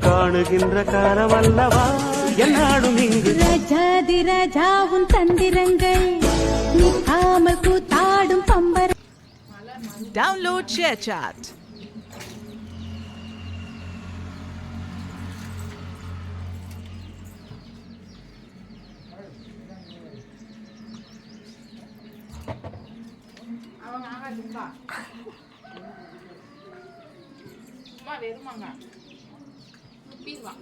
காணுகின்ற காலமல்லவா என்னாடும் இங்கு. ரஜாதி ராஜாவும் தந்திரங்கள். நிற்காமல் கூத்தாடும் பம்பர ஆகாது சும்மா சும்மா வெறுமாங்க பீர்வா